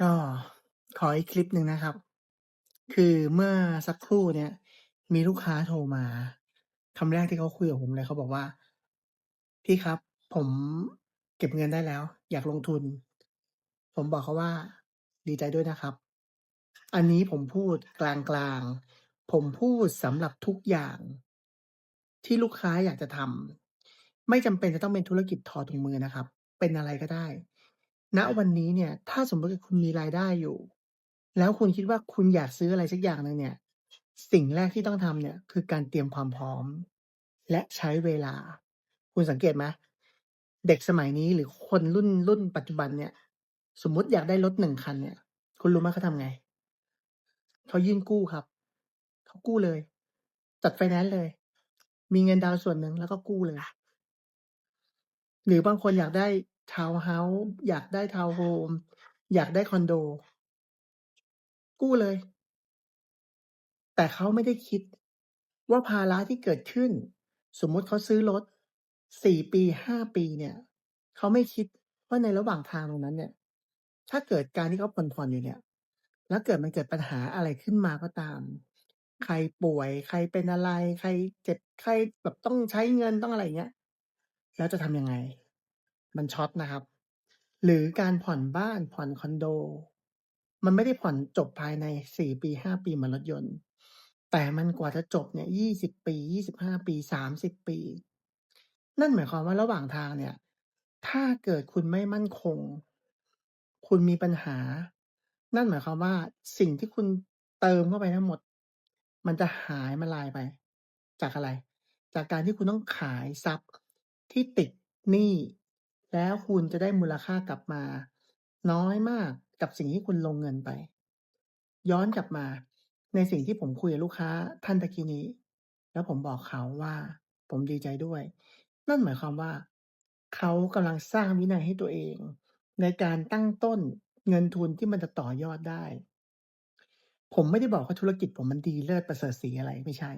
ก็ขออีกคลิปหนึ่งนะครับ คือเมื่อสักครู่เนี่ย มีลูกค้าโทรมาคำแรกที่เขาคุยกับผมเลยเขาบอกว่า"พี่ครับ ผมเก็บเงินได้แล้ว อยากลงทุน"ผมบอกเขาว่า"ดีใจด้วยนะครับ"อันนี้ผมพูดกลางๆ ผมพูดสำหรับทุกอย่าง ที่ลูกค้าอยากจะทำไม่จำเป็นจะต้องเป็นธุรกิจทอถุงมือนะครับ เป็นอะไรก็ได้ ณวันนี้เนี่ย ถ้าสมมติคุณมีรายได้อยู่ แล้วคุณคิดว่าคุณอยากซื้ออะไรสักอย่างหนึ่งเนี่ย สิ่งแรกที่ต้องทำเนี่ย คือการเตรียมความพร้อม และใช้เวลา คุณสังเกตไหมเด็กสมัยนี้หรือคนรุ่นรุ่นปัจจุบันเนี่ย สมมติอยากได้รถ1คันเนี่ย คุณรู้ไหมเขาทำไง?เขายื่นกู้ครับ เขากู้เลย จัดไฟแนนซ์เลย มีเงินดาวน์ส่วนหนึ่งแล้วก็กู้เลย หรือบางคนอยากได้ ทาวน์เฮาส์ อยากได้ทาวน์โฮม อยากได้คอนโด กู้เลย แต่เขาไม่ได้คิด ว่าภาระที่เกิดขึ้น สมมติเขาซื้อรถ4ปี5ปีเนี่ยเขาไม่คิดว่าในระหว่างทางตรงนั้นเนี่ย ถ้าเกิดการที่เขาผ่อนๆอยู่เนี่ย แล้วเกิดมันเกิดปัญหาอะไรขึ้นมาก็ตาม ใครป่วย ใครเป็นอะไร ใครเจ็บไข้แบบต้องใช้เงินต้องอะไรอย่างเงี้ย แล้วจะทำยังไง? มันช็อตนะครับ หรือการผ่อนบ้านผ่อนคอนโด มันไม่ได้ผ่อนจบภายใน4ปี5ปีเหมือนรถยนต์ แต่มันกว่าจะจบเนี่ย20ปี25ปี30ปี นั่นหมายความว่าระหว่างทางเนี่ย ถ้าเกิดคุณไม่มั่นคง คุณมีปัญหา นั่นหมายความว่าสิ่งที่คุณเติมเข้าไปทั้งหมด มันจะหายมันลายไป จากอะไร?จากการที่คุณต้องขายทรัพย์ที่ติดหนี้ แล้วคุณจะได้มูลค่ากลับมาน้อยมากกับสิ่งที่คุณลงเงินไป ย้อนกลับมาในสิ่งที่ผมคุยกับลูกค้าท่านตะกี้นี้ แล้วผมบอกเขาว่า ผมดีใจด้วย นั่นหมายความว่า เขากำลังสร้างวินัยให้ตัวเอง ในการตั้งต้นเงินทุนที่มันจะต่อยอดได้ ผมไม่ได้บอกว่าธุรกิจผมมันดีเลิศประเสริฐศรีอะไรไม่ใช่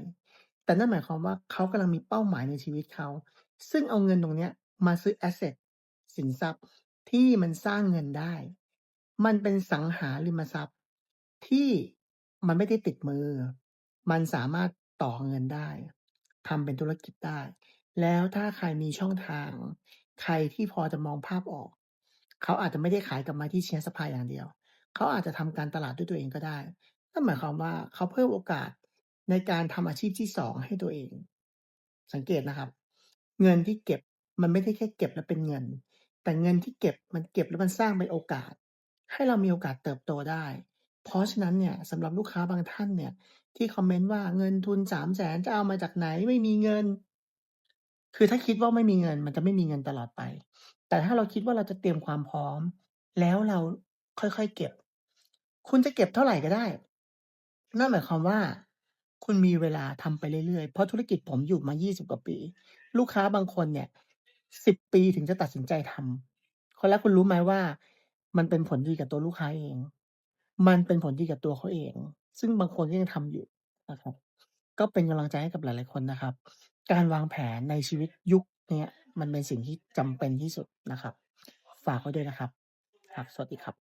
แต่นั่นหมายความว่าเขากำลังมีเป้าหมายในชีวิตเขา ซึ่งเอาเงินตรงเนี้ยมาซื้อแอสเซต สินทรัพย์ที่มันสร้างเงินได้ มันเป็นสังหาริมทรัพย์ ที่มันไม่ได้ติดมือ มันสามารถต่อเงินได้ทำเป็นธุรกิจได้ แล้วถ้าใครมีช่องทาง ใครที่พอจะมองภาพออก เขาอาจจะไม่ได้ขายกลับมาที่ Share Supply อย่างเดียว เขาอาจจะทำการตลาดด้วยตัวเองก็ได้นั่นหมายความว่าเขาเพิ่มโอกาสในการทำอาชีพที่2ให้ตัวเอง สังเกตนะครับ เงินที่เก็บมันไม่ได้แค่เก็บแล้วเป็นเงิน แต่เงินที่เก็บมันเก็บแล้วมันสร้างเป็นโอกาส ให้เรามีโอกาสเติบโตได้ เพราะฉะนั้นเนี่ยสำหรับลูกค้าบางท่านเนี่ย ที่คอมเมนต์ว่า"เงินทุน300,000จะเอามาจากไหน?ไม่มีเงิน"คือถ้าคิดว่าไม่มีเงินมันจะไม่มีเงินตลอดไป แต่ถ้าเราคิดว่าเราจะเตรียมความพร้อม แล้วเราค่อยๆเก็บ คุณจะเก็บเท่าไหร่ก็ได้ นั่นหมายความว่า คุณมีเวลาทำไปเรื่อยๆ เพราะธุรกิจผมอยู่มา 20 กว่าปี ลูกค้าบางคนเนี่ย สิบปีถึงจะตัดสินใจทำคนแล้วคุณรู้ไหมว่า มันเป็นผลดีกับตัวลูกค้าเอง มันเป็นผลดีกับตัวเขาเอง ซึ่งบางคนก็ยังทำอยู่นะครับ ก็เป็นกำลังใจให้กับหลายๆคนนะครับ การวางแผนในชีวิตยุคเนี้ยมันเป็นสิ่งที่จำเป็นที่สุดนะครับ ฝากไว้ด้วยนะครับครับสวัสดีครับ